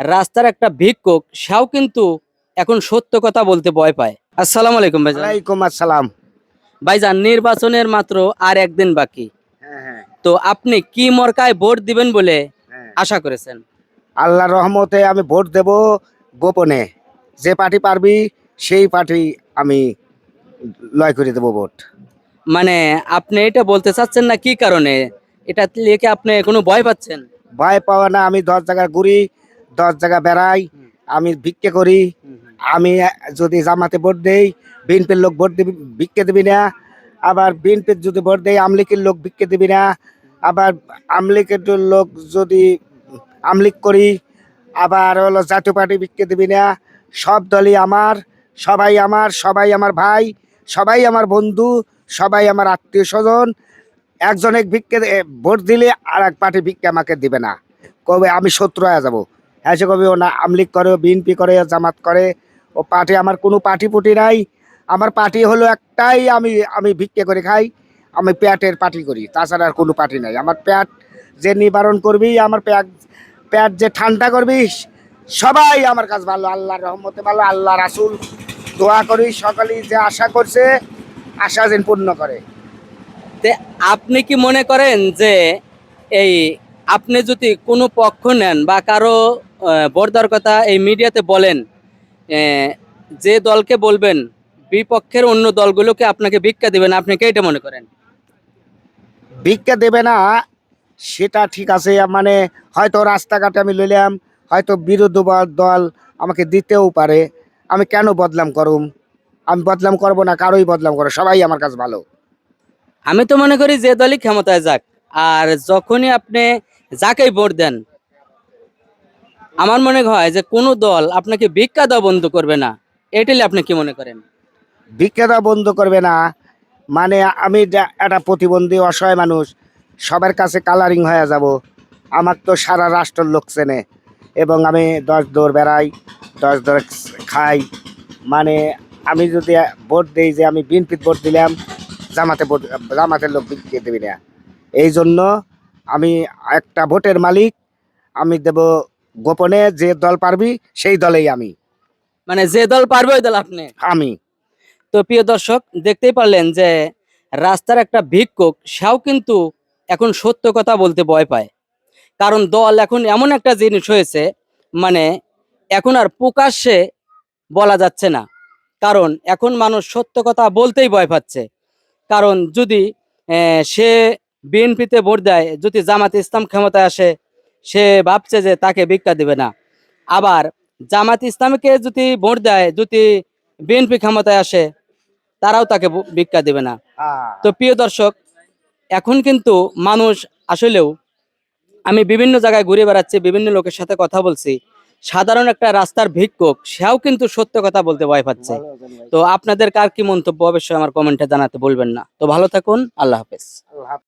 রাস্তার একটা ভিক্ষুক সেও কিন্তু এখন সত্য কথা বলতে ভয় পায়। আসসালামু আলাইকুম ভাইজান। ওয়ালাইকুম আসসালাম। ভাইজান নির্বাচনের মাত্র আর একদিন বাকি। হ্যাঁ হ্যাঁ। তো আপনি কি মরকায় ভোট দিবেন বলে হ্যাঁ। আশা করেছেন? আল্লাহর রহমতে আমি ভোট দেব গোপনে। যে পার্টি পারবি সেই পার্টি আমি লয় করে দেবো ভোট। মানে আপনি এটা বলতে চাচ্ছেন না কি কারণে? এটা লিখে আপনি কোনো ভয় পাচ্ছেন? ভয় পাওয়া না আমি দশ জায়গায় ঘুরি দশ জায়গা বেড়াই, আমি ভিক্ষে করি। আমি যদি জামাতে ভোট দেই, বিএনপির লোক ভোট দিবি, ভিক্ষে দিবি না। আবার বিএনপির যদি ভোট দেই আমলিকের লোক ভিক্ষে দিবি না। আবার আমলিকের লোক যদি আমলিক করি, আবার হলো জাতীয় পার্টি ভিক্ষে দিবি না। সব দলই আমার, সবাই আমার সবাই আমার ভাই, সবাই আমার বন্ধু, সবাই আমার আত্মীয় স্বজন। একজনে ভিক্ষে ভোট দিলে আর এক পার্টি ভিক্ষে আমাকে দিবে না। কবে আমি শত্রু হয়ে যাব। এসে কবি, ও না আমলিক করে, ও বিএনপি করে, ও জামাত করে, ও পার্টি, আমার কোনো পার্টি পুটি নাই। আমার পার্টি হলো একটাই, আমি আমি ভিক্ষে করে খাই, আমি প্যাটের পার্টি করি, তাছাড়া আর কোনো পার্টি নাই। আমার প্যাট যে নিবারণ করবি, আমার প্যাট প্যাট যে ঠান্ডা করবি সবাই আমার কাছে ভালো, আল্লাহর রহমতে ভালো আল্লাহ রাসুল। দোয়া করি সকালেই যে আশা করছে, আশা যেন পূর্ণ করে। তে আপনি কি মনে করেন যে এই, আপনি যদি কোনো পক্ষ নেন বা কারও দেওয়ার কথা এই মিডিয়াতে বলেন যে দলকে বলবেন বিপক্ষের অন্য দলগুলোকে আপনাকে ভিক্ষা দিবেন আপনি কে এটা মনে করেন? ভিক্ষা দেবে না সেটা ঠিক আছে মানে হয়তো রাস্তাঘাটে আমি লইলাম হয়তো বিরোধী দল আমাকে দিতেও পারে। আমি কেন বদলাম করুম? আমি বদলাম করব না কারোই বদলাম করো সবাই আমার কাছে ভালো। আমি তো মনে করি যে দলই ক্ষমতায় যাক আর যখনই আপনি যাকেই ভোট দেন আমার মনে হয় যে কোনো দল আপনাকে ভিক্ষা দেওয়া বন্ধ করবে না। এটাই আপনি কি মনে করেন? ভিক্ষা দেওয়া বন্ধ করবে না। মানে আমি একটা প্রতিবন্ধী অসহায় মানুষ, সবার কাছে কালারিং হয়ে যাব। আমার তো সারা রাষ্ট্রের লোক চেনে এবং আমি দশ দৌড় বেড়াই, দশ দৌড় খাই। মানে আমি যদি ভোট দিই যে আমি বিএনপির ভোট দিলাম, জামাতে ভোট, জামাতের লোক বিক্রি দেবি না। এই জন্য আমি একটা ভোটের মালিক, আমি দেব গোপনে যে দল পারবি সেই দলেই আমি। মানে যে দল পারবে ওই দল আপনি? আমি। তো প্রিয় দর্শক দেখতেই পারলেন যে রাস্তার একটা ভিক্ষুক সেও কিন্তু এখন সত্য কথা বলতে ভয় পায়। কারণ দল এখন এমন একটা জিনিস হয়েছে মানে এখন আর প্রকাশ্যে বলা যাচ্ছে না। কারণ এখন মানুষ সত্য কথা বলতেই ভয় পাচ্ছে। কারণ যদি আহ, সে বিএনপিতে ভোট দেয় যদি জামাত ইসলাম ক্ষমতায় আসে সে ভাবছে যে তাকে ভিক্ষা দিবে না। আবার জামাত ইসলামকে যদি ভোট দেয় যদি বিএনপি ক্ষমতায় আসে তারাও তাকে ভিক্ষা দেবে না। তো প্রিয় দর্শক এখন কিন্তু মানুষ আসলেও আমি বিভিন্ন জায়গায় ঘুরে বেড়াচ্ছি বিভিন্ন লোকের সাথে কথা বলছি। সাধারণ একটা রাস্তার ভিক্ষুক সেও কিন্তু সত্য কথা বলতে ভয় পাচ্ছে। তো আপনাদের কার কি মন্তব্য? অবশ্যই আমার কমেন্টে জানাতে বলবেন না। তো ভালো থাকুন আল্লাহ হাফেজ।